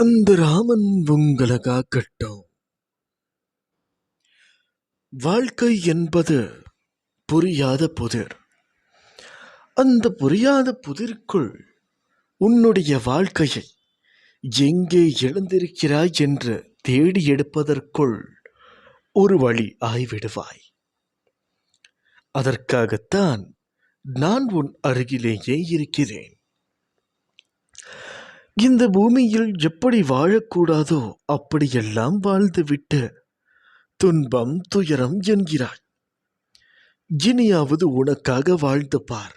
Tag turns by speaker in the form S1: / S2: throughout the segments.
S1: அந்த ராமன் உங்களை காக்கட்டும். வாழ்க்கை என்பது புரியாத புதிர். அந்த புரியாத புதிர்க்குள் உன்னுடைய வாழ்க்கையை எங்கே எழுந்திருக்கிறாய் என்று தேடி எடுப்பதற்குள் ஒரு வழி ஆய்விடுவாய். அதற்காகத்தான் நான் உன் அருகிலேயே இருக்கிறேன். இந்த பூமியில் எப்படி வாழக்கூடாதோ அப்படியெல்லாம் வாழ்ந்துவிட்டு துன்பம் துயரம் என்கிறாய் இனியாவது உனக்காக வாழ்ந்து பார்.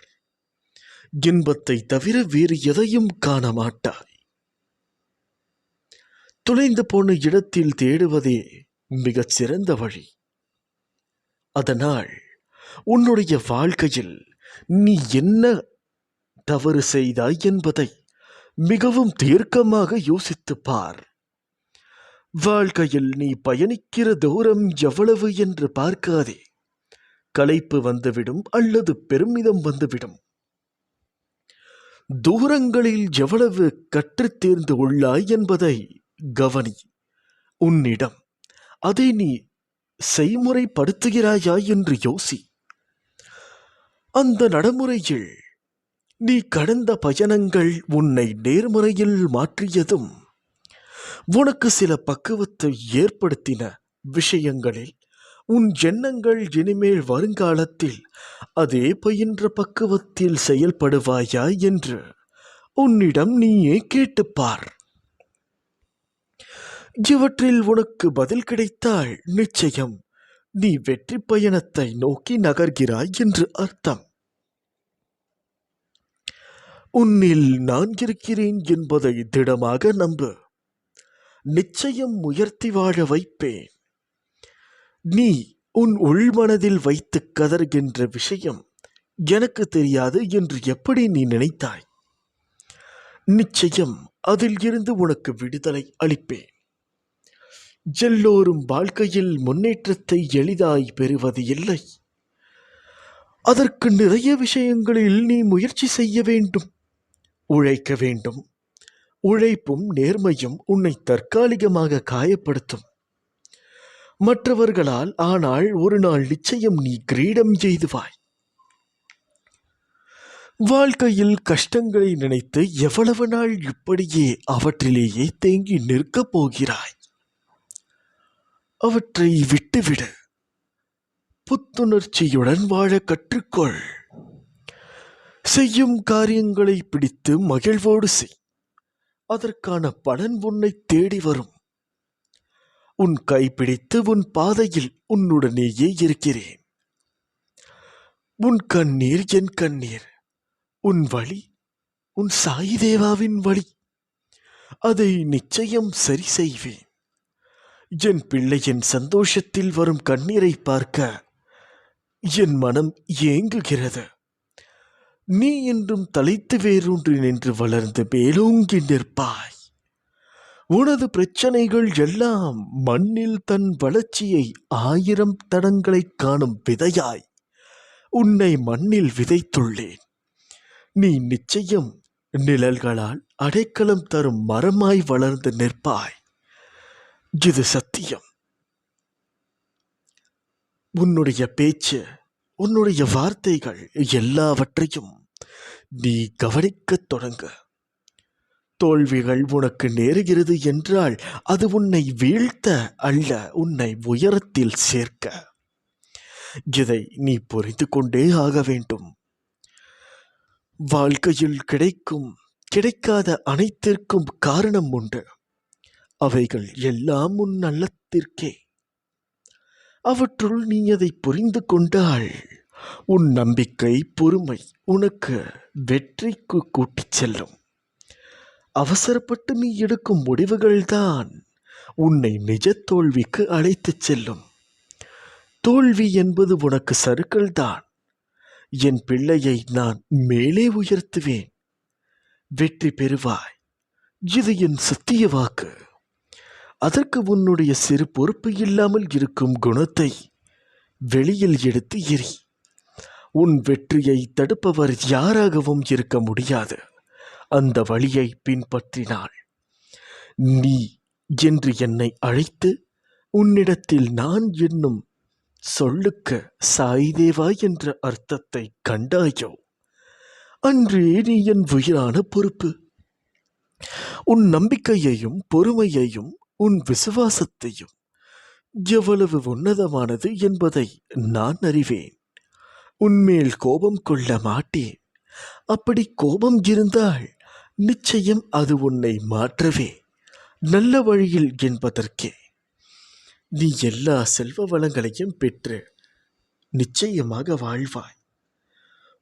S1: இன்பத்தை தவிர வேறு எதையும் காண மாட்டாய். துளைந்து போன இடத்தில் தேடுவதே மிகச் சிறந்த வழி. அதனால் உன்னுடைய வாழ்க்கையில் நீ என்ன தவறு செய்தாய் என்பதை மிகவும் தீர்க்கமாக யோசித்துப் பார். வாழ்க்கையில் நீ பயணிக்கிற தூரம் எவ்வளவு என்று பார்க்காதே. களைப்பு வந்துவிடும் அல்லது பெருமிதம் வந்துவிடும். தூரங்களில் எவ்வளவு கற்றுத் தேர்ந்து உள்ளாய் என்பதை கவனி. உன்னிடம் அதை நீ செய்முறைப்படுத்துகிறாயா? என்று யோசி. அந்த நடைமுறையில் நீ கடந்த பயணங்கள் உன்னை நேர்முறையில் மாற்றியதும் உனக்கு சில பக்குவத்தை ஏற்படுத்தின விஷயங்களில் உன் எண்ணங்கள் இனிமேல் வருங்காலத்தில் அதே பயின்ற பக்குவத்தில் செயல்படுவாயா என்று உன்னிடம் நீயே கேட்டுப்பார். இவற்றில் உனக்கு பதில் கிடைத்தால் நிச்சயம் நீ வெற்றி பயணத்தை நோக்கி நகர்கிறாய் என்று அர்த்தம். உன்னில் நான் இருக்கிறேன் என்பதை திடமாக நம்பு. நிச்சயம் உயர்த்தி வாழ வைப்பேன். நீ உன் உள்மனதில் வைத்து கதறுகின்ற விஷயம் எனக்கு தெரியாது என்று எப்படி நீ நினைத்தாய்? நிச்சயம் அதில் இருந்து உனக்கு விடுதலை அளிப்பேன். எல்லோரும் வாழ்க்கையில் முன்னேற்றத்தை எளிதாய் பெறுவது இல்லை. அதற்கு நிறைய விஷயங்களில் நீ முயற்சி செய்ய வேண்டும். உழைக்க வேண்டும். உழைப்பும் நேர்மையும் உன்னை தற்காலிகமாக காயப்படுத்தும். மற்றவர்களால் ஆனால் ஒரு நாள் நிச்சயம் நீ கிரீடம் எய்துவாய் வாழ்க்கையில் கஷ்டங்களை நினைத்து எவ்வளவு நாள் இப்படியே அவற்றிலேயே தேங்கி நிற்கப் போகிறாய்? அவற்றை விட்டுவிடு. புத்துணர்ச்சியுடன் வாழ கற்றுக்கொள். செய்யும் காரியங்களை பிடித்து மகிழ்வோடு செய். அதற்கான பலன் உன்னை தேடி வரும். உன் கைப்பிடித்து உன் பாதையில் உன்னுடனேயே இருக்கிறேன். உன் கண்ணீர் என் கண்ணீர். உன் வழி உன் சாய் தேவாவின் வழி. அதை நிச்சயம் சரி செய்வேன். என் பிள்ளையின் சந்தோஷத்தில் வரும் கண்ணீரை பார்க்க என் மனம் ஏங்குகிறது. நீ என்றும் தலைத்து வேரூன்றி நின்று வளர்ந்து மேலோங்கி நிற்பாய் உனது பிரச்சனைகள் எல்லாம் மண்ணில் தன் வளர்ச்சியை ஆயிரம் தடங்களைக் காணும் விதையாய். உன்னை மண்ணில் விதைத்துள்ளேன். நீ நிச்சயம் நிழல்களால் அடைக்கலம் தரும் மரமாய் வளர்ந்து நிற்பாய். இது சத்தியம். உன்னுடைய பேச்சு உன்னுடைய வார்த்தைகள் எல்லாவற்றையும் நீ கவனிக்கத் தொடங்க. தோல்விகள் உனக்கு நேருகிறது என்றால் அது உன்னை வீழ்த்த அல்ல உன்னை உயரத்தில் சேர்க்க. இதை நீ புரிந்து கொண்டே ஆக வேண்டும். வாழ்க்கையில் கிடைக்கும் கிடைக்காத அனைத்திற்கும் காரணம் உண்டு. அவைகள் எல்லாம் உன் நல்லத்திற்கே. அவற்றுள் நீ அதை புரிந்து கொண்டால் உன் நம்பிக்கை பொறுமை உனக்கு வெற்றிக்கு கூட்டிச் செல்லும். அவசரப்பட்டு நீ எடுக்கும் முடிவுகள்தான் உன்னை நிஜ தோல்விக்கு அழைத்துச் செல்லும். தோல்வி என்பது உனக்கு சறுக்கல்தான் என் பிள்ளையை நான் மேலே உயர்த்துவேன். வெற்றி பெறுவாய். இது என் சத்திய வாக்கு. அதற்கு உன்னுடைய சிறு பொறுப்பு இல்லாமல் இருக்கும் குணத்தை வெளியில் எடுத்து எரி உன் வெற்றியை தடுப்பவர் யாராகவும் இருக்க முடியாது. அந்த வழியை பின்பற்றினாள் நீ என்று என்னை அழைத்து உன்னிடத்தில் நான் என்னும் சொல்லுக்கு சாய்தேவா என்ற அர்த்தத்தை கண்டாயோ? அன்றே நீ என் உயிரான பொறுப்பு. உன் நம்பிக்கையையும் பொறுமையையும் உன் விசுவாசத்தையும் எவ்வளவு உன்னதமானது என்பதை நான் அறிவேன். உன்மேல் கோபம் கொள்ள மாட்டேன். அப்படி கோபம் இருந்தால் நிச்சயம் அது உன்னை மாற்றவே. நல்ல வழியில் என்பதற்கே. நீ எல்லா செல்வ வளங்களையும் பெற்று நிச்சயமாக வாழ்வாய்.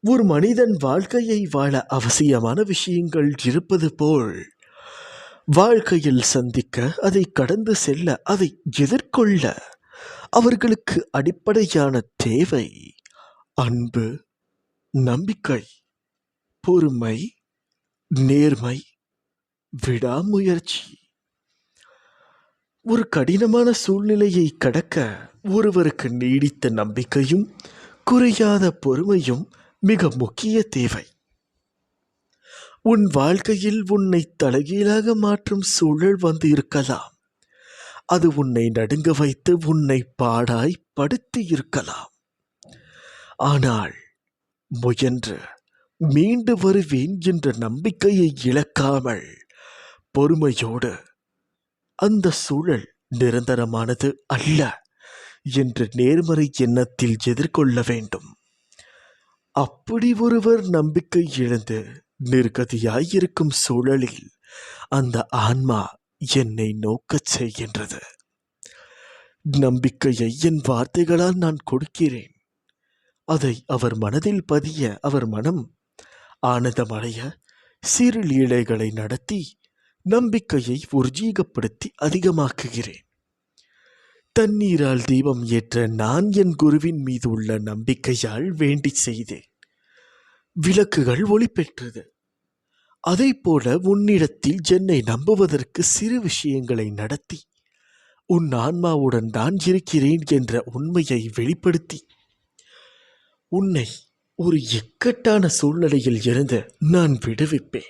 S1: ஒரு மனிதன் வாழ்க்கையை வாழ அவசியமான விஷயங்கள் இருப்பது போல் வாழ்க்கையில் சந்திக்க அதை கடந்து செல்ல அதை எதிர்கொள்ள அவர்களுக்கு அடிப்படையான தேவை. அன்பு நம்பிக்கை பொறுமை நேர்மை விடாமுயற்சி. ஒரு கடினமான சூழ்நிலையை கடக்க ஒருவருக்கு நீடித்த நம்பிக்கையும் குறையாத பொறுமையும் மிக முக்கிய தேவை. உன் வாழ்க்கையில் உன்னை தலைகீழாக மாற்றும் சூழல் வந்து இருக்கலாம் அது உன்னை நடுங்க வைத்து உன்னை பாடாய் படுத்தி இருக்கலாம். ஆனால் முயன்று மீண்டு வருவேன் என்ற நம்பிக்கையை இழக்காமல் பொறுமையோடு அந்த சூழல் நிரந்தரமானது அல்ல என்று நேர்மறை எண்ணத்தில் எதிர்கொள்ள வேண்டும். அப்படி ஒருவர் நம்பிக்கை இழந்து நிர்கதியாயிருக்கும் சூழலில் அந்த ஆன்மா என்னை நோக்கச் செய்கின்றது. நம்பிக்கையை என் வார்த்தைகளால் நான் கொடுக்கிறேன். அதை அவர் மனதில் பதிய அவர் மனம் ஆனந்தமடைய சிறு லீலைகளை நடத்தி நம்பிக்கையை உர்ஜீகப்படுத்தி அதிகமாக்குகிறேன். தண்ணீரால் தீபம் ஏற்ற நான் என் குருவின் மீது உள்ள நம்பிக்கையால் வேண்டி செய்தேன். விளக்குகள் ஒளி பெற்றது போல உன்னிடத்தில் என்னை நம்புவதற்கு சிறு விஷயங்களை நடத்தி உன் ஆன்மாவுடன் நான் இருக்கிறேன் என்ற உண்மையை வெளிப்படுத்தி உன்னை ஒரு இக்கட்டான சூழ்நிலையில் இருந்து நான் விடுவிப்பேன்.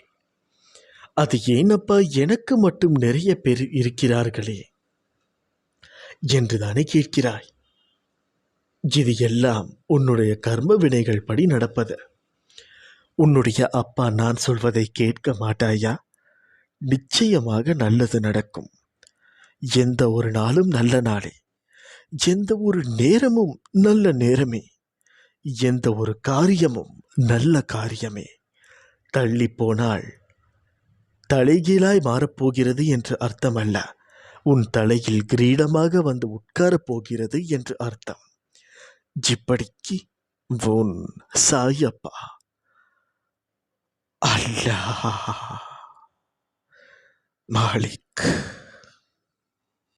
S1: அது ஏனப்பா எனக்கு மட்டும் நிறைய பேர் இருக்கிறார்களே? என்றுதானே கேட்கிறாய். இது எல்லாம் உன்னுடைய கர்ம வினைகள் படி நடப்பது. உன்னுடைய அப்பா நான் சொல்வதை கேட்க மாட்டாயா? நிச்சயமாக நல்லது நடக்கும். எந்த ஒரு நாளும் நல்ல நாளே. எந்த ஒரு நேரமும் நல்ல நேரமே. எந்த ஒரு காரியமும் நல்ல காரியமே. தள்ளி போனால் தலைகீழாய் மாறப்போகிறது என்று அர்த்தமல்ல. உன் தலையில் கிரீடமாக வந்து உட்காரப் போகிறது என்று அர்த்தம். ஜிப்படிக்கு உன் சாயப்பா. അല്ല മാളിക്.